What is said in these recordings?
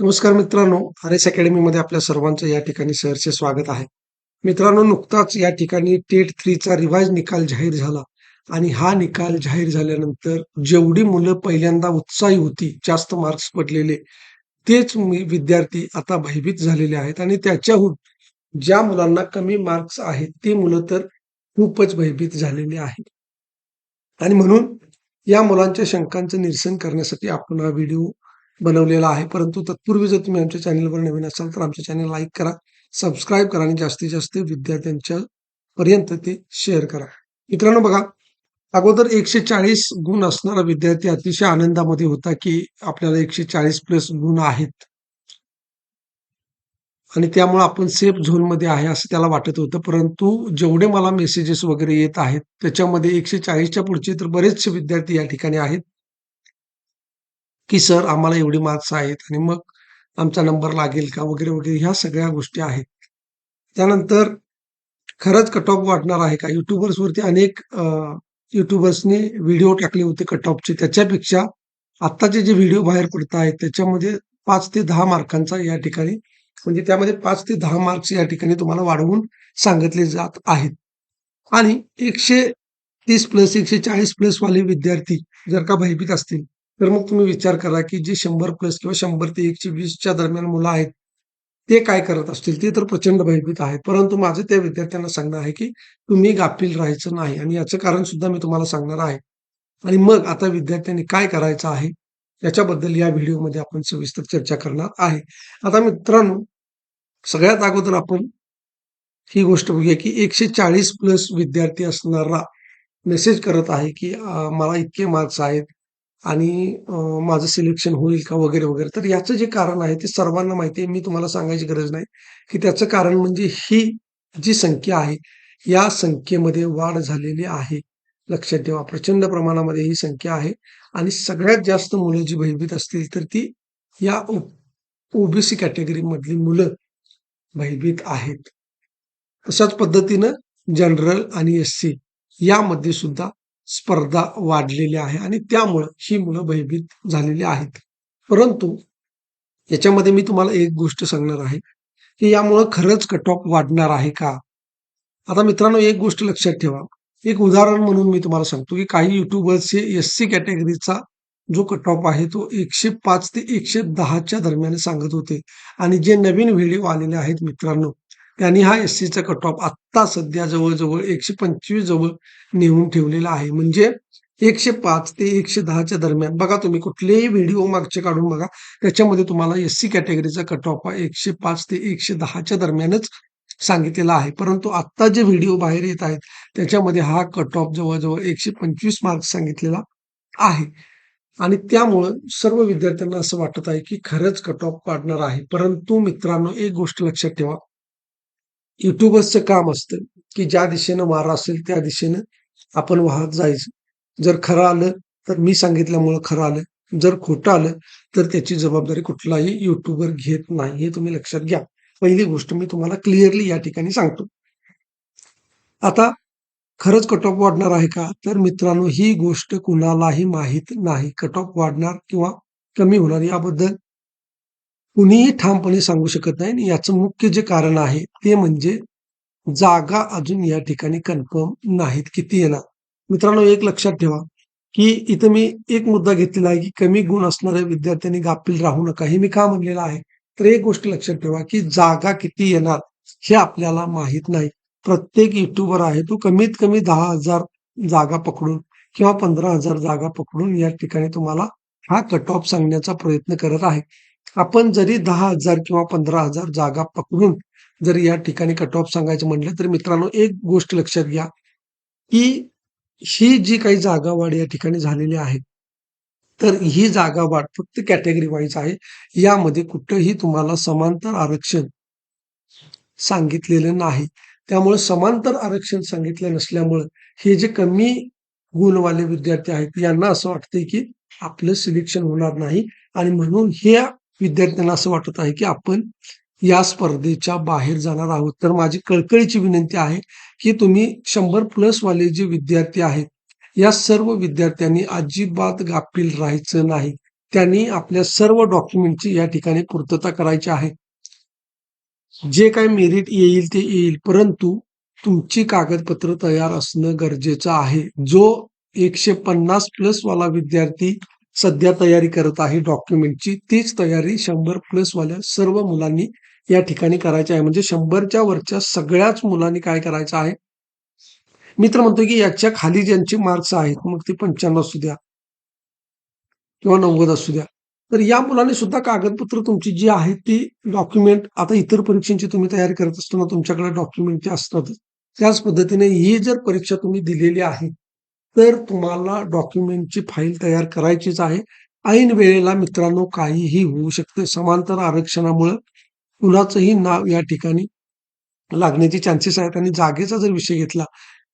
नमस्कार मित्रांनो R S अकॅडमीमध्ये आपल्या सर्वांचं या ठिकाणी सरचे स्वागत आहे. मित्रांनो नुकताच या ठिकाणी टेट थ्रीचा रिवाइज निकाल जाहीर झाला आणि हा निकाल जाहीर झाल्यानंतर जेवढी मुलं पहिल्यांदा उत्साही होती जास्त मार्क्स पडलेले तेच विद्यार्थी आता भयभीत झालेले आहेत आणि त्याच्याहून ज्या मुलांना कमी मार्क्स आहेत ते मुलं तर खूपच भयभीत झालेले आहेत. आणि म्हणून या मुलांच्या शंकांचं निरसन करण्यासाठी आपण हा व्हिडिओ बनवलेला आहे. परंतु तत्पूर्वी जर तुम्ही आमच्या चॅनलवर नवीन असाल तर आमच्या चॅनल लाईक करा सबस्क्राईब करा आणि जास्तीत जास्त विद्यार्थ्यांच्या पर्यंत ते शेअर करा. मित्रांनो बघा अगोदर एकशे चाळीस गुण असणारा विद्यार्थी अतिशय आनंदामध्ये होता की आपल्याला एकशे चाळीस प्लस गुण आहेत. आणि त्यामुळे आपण सेफ झोनमध्ये आहे असं त्याला वाटत होतं. परंतु जेवढे मला मेसेजेस वगैरे येत आहेत त्याच्यामध्ये एकशे चाळीसच्या पुढचे तर बरेचसे विद्यार्थी या ठिकाणी आहेत. की सर आम्हाला एवढे मार्क्स आहेत आणि मग आमचा नंबर लागेल का वगैरे वगैरे ह्या सगळ्या गोष्टी आहेत. त्यानंतर खरंच कट ऑफ वाढणार आहे का? युट्यूबर्सवरती अनेक युट्यूबर्सनी व्हिडिओ टाकले होते कट ऑफचे त्याच्यापेक्षा आत्ताचे जे व्हिडिओ बाहेर पडत आहेत त्याच्यामध्ये पाच ते दहा मार्कांचा या ठिकाणी म्हणजे त्यामध्ये पाच ते दहा मार्क्स या ठिकाणी तुम्हाला वाढवून सांगितले जात आहेत. आणि एकशे तीस प्लस एकशे चाळीस प्लस वाले विद्यार्थी जर का भयभीत असतील तर मग तुम्ही विचार करा की जे शंभर प्लस किंवा शंभर ते एकशे वीसच्या दरम्यान मुलं आहेत ते काय करत असतील? ते तर प्रचंड भयभीत आहेत. परंतु माझं त्या विद्यार्थ्यांना सांगणं आहे की तुम्ही गाफील राहायचं नाही आणि याचं कारण सुद्धा मी तुम्हाला सांगणार आहे. आणि मग आता विद्यार्थ्यांनी काय करायचं आहे याच्याबद्दल या व्हिडिओमध्ये आपण सविस्तर चर्चा करणार आहे. आता मित्रांनो सगळ्यात अगोदर आपण ही गोष्ट बघूया की एकशे चाळीस प्लस विद्यार्थी असणारा मेसेज करत आहे की मला इतके मार्क्स आहेत आणि माझं सिलेक्शन होईल का वगैरे वगैरे. तर याचं जे कारण आहे ते सर्वांना माहिती आहे. मी तुम्हाला सांगायची गरज नाही की त्याचं कारण म्हणजे ही जी संख्या आहे या संख्येमध्ये वाढ झालेली आहे. लक्षात ठेवा प्रचंड प्रमाणामध्ये ही संख्या आहे. आणि सगळ्यात जास्त मुलं जी भयभीत असतील तर ती या ओबीसी कॅटेगरी मधली मुलं भयभीत आहेत. तशाच पद्धतीनं जनरल आणि एस सी यामध्ये सुद्धा स्पर्धा वाढलेली आहे आणि त्यामुळं ही मुलं भयभीत झालेली आहेत. परंतु याच्यामध्ये मी तुम्हाला एक गोष्ट सांगणार आहे की यामुळं खरंच कट ऑफ वाढणार आहे का? आता मित्रांनो एक गोष्ट लक्षात ठेवा. एक उदाहरण म्हणून मी तुम्हाला सांगतो की काही युट्यूबर्सचे एस सी कॅटेगरीचा जो कट ऑफ आहे तो एकशे पाच ते एकशे दहाच्या दरम्यान सांगत होते. आणि जे नवीन व्हिडिओ आलेले आहेत मित्रांनो त्यांनी हा एस सीचा कट ऑफ आत्ता सध्या जवळजवळ एकशे पंचवीस जवळ नेऊन ठेवलेला आहे. म्हणजे एकशे पाच ते एकशे दहाच्या दरम्यान. बघा तुम्ही कुठलेही व्हिडिओ मागचे काढून बघा. त्याच्यामध्ये तुम्हाला एस सी कॅटेगरीचा कट ऑफ हा एकशे पाच ते एकशे दहाच्या दरम्यानच सांगितलेला आहे. परंतु आत्ता जे व्हिडिओ बाहेर येत आहेत त्याच्यामध्ये हा कट ऑफ जवळजवळ एकशे पंचवीस मार्क्स सांगितलेला आहे. आणि त्यामुळं सर्व विद्यार्थ्यांना असं वाटत आहे की खरंच कट ऑफ वाढणार आहे. परंतु मित्रांनो एक गोष्ट लक्षात ठेवा. युट्यूबर्सचं काम असतं की ज्या दिशेनं वारा असेल त्या दिशेनं आपण वाहत जायचं. जर खरं आलं तर मी सांगितल्यामुळं खरं आलं. जर खोटं आलं तर त्याची जबाबदारी कुठलाही युट्यूबर घेत नाही हे तुम्ही लक्षात घ्या. पहिली गोष्ट मी तुम्हाला क्लिअरली या ठिकाणी सांगतो. आता खरंच कट ऑफ वाढणार आहे का? तर मित्रांनो ही गोष्ट कुणालाही माहीत नाही. कट ऑफ वाढणार किंवा कमी होणार याबद्दल कुणीही ठामपणे सांगू शकत नाही आणि याचं मुख्य जे कारण आहे ते म्हणजे जागा अजून या ठिकाणी कन्फर्म नाहीत किती येणार. मित्रांनो एक लक्षात ठेवा की इथं मी एक मुद्दा घेतलेला आहे की कमी गुण असणाऱ्या विद्यार्थ्यांनी गाफील राहू नका. हे मी का म्हणलेलं आहे? तर एक गोष्ट लक्षात ठेवा की जागा किती येणार हे आपल्याला माहीत नाही. प्रत्येक युट्यूबर आहे तो कमीत कमी दहा हजार जागा पकडून किंवा पंधरा हजार जागा पकडून या ठिकाणी तुम्हाला हा कट ऑफ सांगण्याचा प्रयत्न करत आहे. आपण जरी दहा हजार किंवा पंधरा हजार जागा पकडून जर या ठिकाणी कट ऑफ सांगायचं म्हटलं तर मित्रांनो एक गोष्ट लक्षात घ्या की ही जी काही जागा वाढ या ठिकाणी झालेली आहे तर ही जागावाढ फक्त कॅटेगरी वाईज आहे. यामध्ये कुठंही तुम्हाला समांतर आरक्षण सांगितलेलं नाही. त्यामुळे समांतर आरक्षण सांगितलं नसल्यामुळं हे जे कमी गुणवाले विद्यार्थी आहेत यांना असं वाटतंय की आपलं सिलेक्शन होणार नाही. आणि म्हणून ह्या विद्यार्थ्यांना असं वाटत आहे की आपण या स्पर्धेच्या बाहेर जाणार आहोत तर माझी कळकळीची विनंती आहे की तुम्ही शंभर प्लस वाले जे विद्यार्थी आहेत या सर्व विद्यार्थ्यांनी अजिबात गाफील राहायचं नाही त्यांनी आपल्या सर्व डॉक्युमेंटची या ठिकाणी पूर्तता करायची आहे. जे काही मेरिट येईल ते येईल, परंतु तुमची कागदपत्र तयार असणं गरजेचं आहे. जो 150 प्लस वाला विद्यार्थी सध्या तयारी करत आहे डॉक्युमेंटची, तीच तयारी शंभर प्लस वाल्या सर्व मुलांनी या ठिकाणी करायची आहे. म्हणजे 100च्या वरच्या सगळ्याच मुलांनी काय करायचं आहे? मी तर म्हणतो की याच्या खाली ज्यांचे मार्क्स आहेत, मग ते 95 असू द्या किंवा 90 असू द्या. तर या मुलांनी सुद्धा कागदपत्र तुमची जी आहेत ती डॉक्युमेंट आता इतर परीक्षांची तुम्ही तयारी करत असताना तुमच्याकडे डॉक्युमेंट ते असतातच. त्याच पद्धतीने ही जर परीक्षा तुम्ही दिलेली आहे, तर तुम्हाला डॉक्युमेंटची फाईल तयार करायचीच आहे. ऐन वेळेला मित्रांनो काहीही होऊ शकते समांतर आरक्षणामुळं कुणाचंही नाव या ठिकाणी लागण्याचे चान्सेस आहेत आणि जागेचा जर विषय घेतला,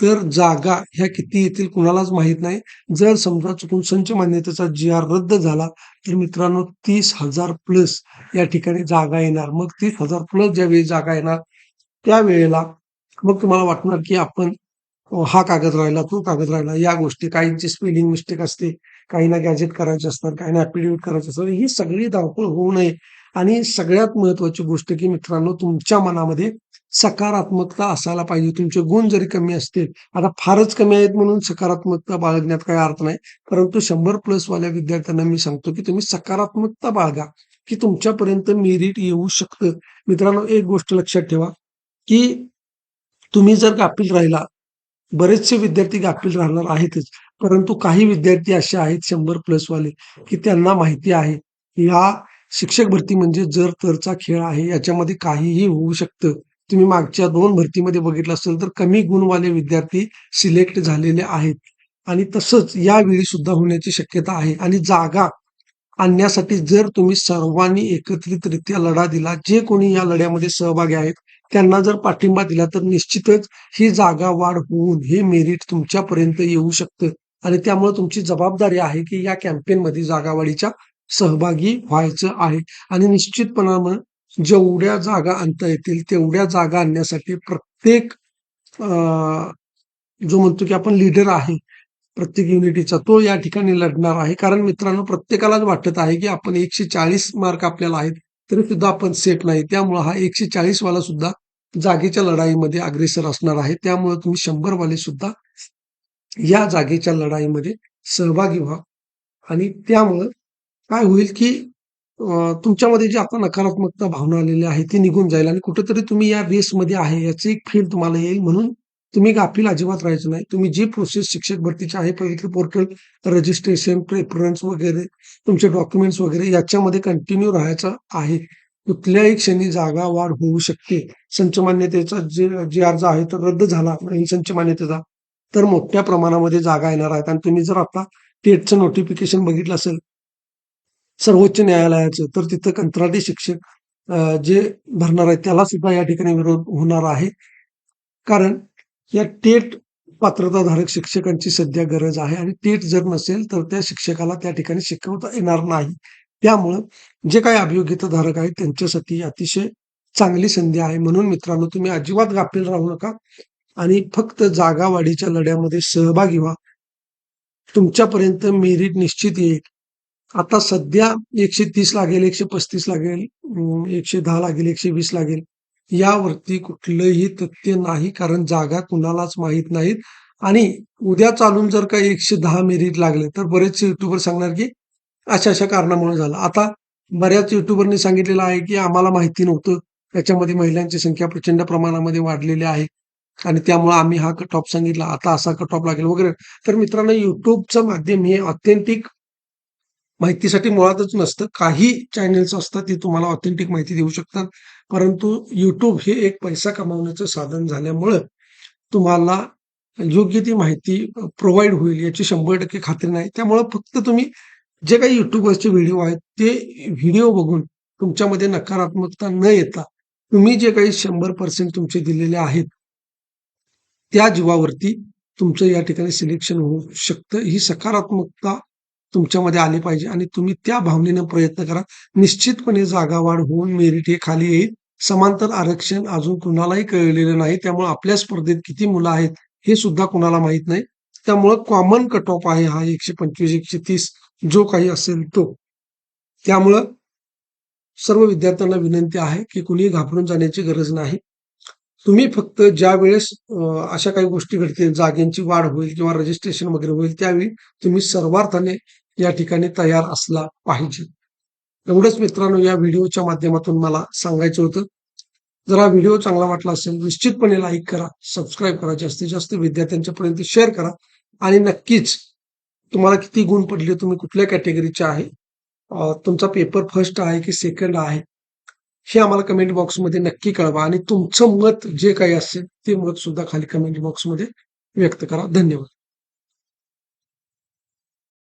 तर जागा ह्या किती येतील कुणालाच माहीत नाही. जर समजा चुकून संच मान्यतेचा जी-आर रद्द झाला, तर मित्रांनो तीस हजार प्लस या ठिकाणी जागा येणार. मग तीस हजार प्लस ज्यावेळी जागा येणार, त्यावेळेला मग तुम्हाला वाटणार की आपण हा कागद राहिला, तो कागद राहिला, या गोष्टी काहींची स्पेलिंग मिस्टेक असते, काहींना गॅजेट करायचे असतात, काहींना ॲफिडेव्हिट करायचे असतात. ही सगळी धावपळ होऊ नये आणि सगळ्यात महत्वाची गोष्ट की मित्रांनो तुमच्या मनामध्ये सकारात्मकता असायला पाहिजे. तुमचे गुण जरी कमी असतील, आता फारच कमी आहेत म्हणून सकारात्मकता बाळगण्यात काही अर्थ नाही. परंतु शंभर प्लस वाल्या विद्यार्थ्यांना मी सांगतो की तुम्ही सकारात्मकता बाळगा, की तुमच्यापर्यंत मेरिट येऊ शकतं. मित्रांनो एक गोष्ट लक्षात ठेवा, की तुम्ही जर गाफील राहिला, बरेचसे विद्यार्थी गाफील राहणार आहेतच. परंतु काही विद्यार्थी असे आहेत शंभर प्लस वाले, की त्यांना माहिती आहे, या शिक्षक भरती म्हणजे जर-तरचा खेळ आहे. याच्यामध्ये काहीही होऊ शकतं. तुम्ही मागच्या दोन भरतीमध्ये बघितलं असेल तर कमी गुणवाले विद्यार्थी सिलेक्ट झालेले आहेत आणि तसंच यावेळी सुद्धा होण्याची शक्यता आहे आणि जागा आणण्यासाठी जर तुम्ही सर्वांनी एकत्रितरित्या लढा दिला, जे कोणी या लढ्यामध्ये सहभागी आहेत, त्यांना जर पाठिंबा दिला, तर निश्चितच ही जागा वाढ होऊन हे मेरिट तुमच्यापर्यंत येऊ शकतं. आणि त्यामुळे तुमची जबाबदारी आहे, की या कॅम्पेनमध्ये जागावाढीच्या सहभागी व्हायचं आहे. आणि निश्चितपणानं जेवढ्या जागा आणता येतील, तेवढ्या जागा आणण्यासाठी प्रत्येक जो म्हणतो की आपण लीडर आहे, प्रत्येक युनिटीचा तो या ठिकाणी लढणार आहे. कारण मित्रांनो प्रत्येकालाच वाटत आहे, की आपण 140 मार्क आपल्याला आहेत, तरी सुद्धा आपण सेफ नाही. त्यामुळं हा 140 वाला सुद्धा जागेच्या लढाईमध्ये अग्रेसर असणार आहे. त्यामुळे तुम्ही शंभर वाले सुद्धा या जागेच्या लढाईमध्ये सहभागी व्हा आणि त्यामुळं काय होईल, की तुमच्यामध्ये जी आता नकारात्मकता भावना आलेली आहे, ती निघून जाईल आणि कुठेतरी तुम्ही या रेसमध्ये आहे याची एक फील तुम्हाला येईल. म्हणून तुम्ही गाफील अजिबात राहायचं नाही. तुम्ही जी प्रोसेस शिक्षक भरतीची आहे, पवित्र पोर्टल, रजिस्ट्रेशन, प्रेफरन्स वगैरे, तुमचे डॉक्युमेंट्स वगैरे याच्यामध्ये कंटिन्यू राहायचं आहे. कुठल्याही क्षणी जागा वाढ होऊ शकते. संच मान्यतेचा जे अर्ज आहे तो रद्द झाला नाही संच मान्यतेचा, तर मोठ्या प्रमाणामध्ये जागा येणार आहेत आणि तुम्ही जर आता टेटचं नोटिफिकेशन बघितलं असेल सर्वोच्च न्यायालयाचं, तर तिथं कंत्राटी शिक्षक जे भरणार आहेत त्याला सुद्धा या ठिकाणी विरोध होणार आहे. कारण या टेट पात्रताधारक शिक्षकांची सध्या गरज आहे आणि टेट जर नसेल, तर त्या शिक्षकाला त्या ठिकाणी शिकवता येणार नाही. त्यामुळं जे काही अभियोग्यताधारक आहेत त्यांच्यासाठी अतिशय चांगली संधी आहे. म्हणून मित्रांनो तुम्ही अजिबात गाफील राहू नका आणि फक्त जागावाढीच्या लढ्यामध्ये सहभागी व्हा. तुमच्यापर्यंत मेरिट निश्चित येईल. आता सध्या 130 लागेल, 135 लागेल, एकशे दहा लागेल, 120 लागेल. यावरती कुठलंही तथ्य नाही. कारण जागा कुणालाच माहीत नाहीत आणि उद्या चालून जर का 110 मेरिट लागले, तर बरेचसे युट्यूबर सांगणार, की अशा-अशा कारणामुळे झालं. आता बऱ्याच युट्यूबरनी सांगितलेलं आहे, की आम्हाला माहिती नव्हतं. त्याच्यामध्ये महिलांची संख्या प्रचंड प्रमाणामध्ये वाढलेली आहे आणि त्यामुळे आम्ही हा कट ऑफ सांगितला. आता असा कट ऑफ लागेल वगैरे. तर मित्रांनो युट्यूबचं माध्यम हे ऑथेंटिक माहितीसाठी मुळातच नसतं. काही चॅनेल्स असतात ते तुम्हाला ऑथेंटिक माहिती देऊ शकतात. परंतु यूट्यूब हे एक पैसा कमावण्याचं साधन झाल्यामुळं तुम्हाला योग्य ती माहिती प्रोव्हाइड होईल याची 100% खात्री नाही. त्यामुळं फक्त तुम्ही जे काही युट्यूबवरचे व्हिडिओ आहेत, ते व्हिडिओ बघून तुमच्यामध्ये नकारात्मकता न येता तुम्ही जे काही 100% तुमचे दिलेले आहेत त्या जीवावरती तुमचं या ठिकाणी सिलेक्शन होऊ शकतं. ही सकारात्मकता तुमच्यामध्ये आली पाहिजे आणि तुम्ही त्या भावनेनं प्रयत्न करा. निश्चितपणे जागा वाढ होऊन मेरिट हे खाली येईल. समांतर आरक्षण अजून कुणालाही कळलेलं नाही. त्यामुळे आपल्या स्पर्धेत किती मुलं आहेत, हे सुद्धा कुणाला माहीत नाही. त्यामुळं कॉमन कट ऑफ आहे हा 125-130 जो काही असेल तो. त्यामुळं सर्व विद्यार्थ्यांना विनंती आहे की कुणीही घाबरून जाण्याची गरज नाही. तुम्ही फक्त ज्यावेळेस वेळेस अशा काही गोष्टी घडतील, जागेंची वाढ होईल किंवा रजिस्ट्रेशन वगैरे होईल, त्यावेळी तुम्ही सर्वार्थाने या ठिकाणी तयार असला पाहिजे. एवढंच मित्रांनो या व्हिडिओच्या माध्यमातून मला सांगायचं होतं. जर हा व्हिडिओ चांगला वाटला असेल निश्चितपणे लाईक करा, सबस्क्राईब करा, जास्तीत जास्त विद्यार्थ्यांच्यापर्यंत शेअर करा आणि नक्कीच तुम्हाला किती गुण पडले, तुम्ही कुठल्या कॅटेगरीचे आहे, तुमचा पेपर फर्स्ट आहे की सेकंड आहे, हे आम्हाला कमेंट बॉक्समध्ये नक्की कळवा आणि तुमचं मत जे काही असेल ते मत सुद्धा खाली कमेंट बॉक्समध्ये व्यक्त करा. धन्यवाद.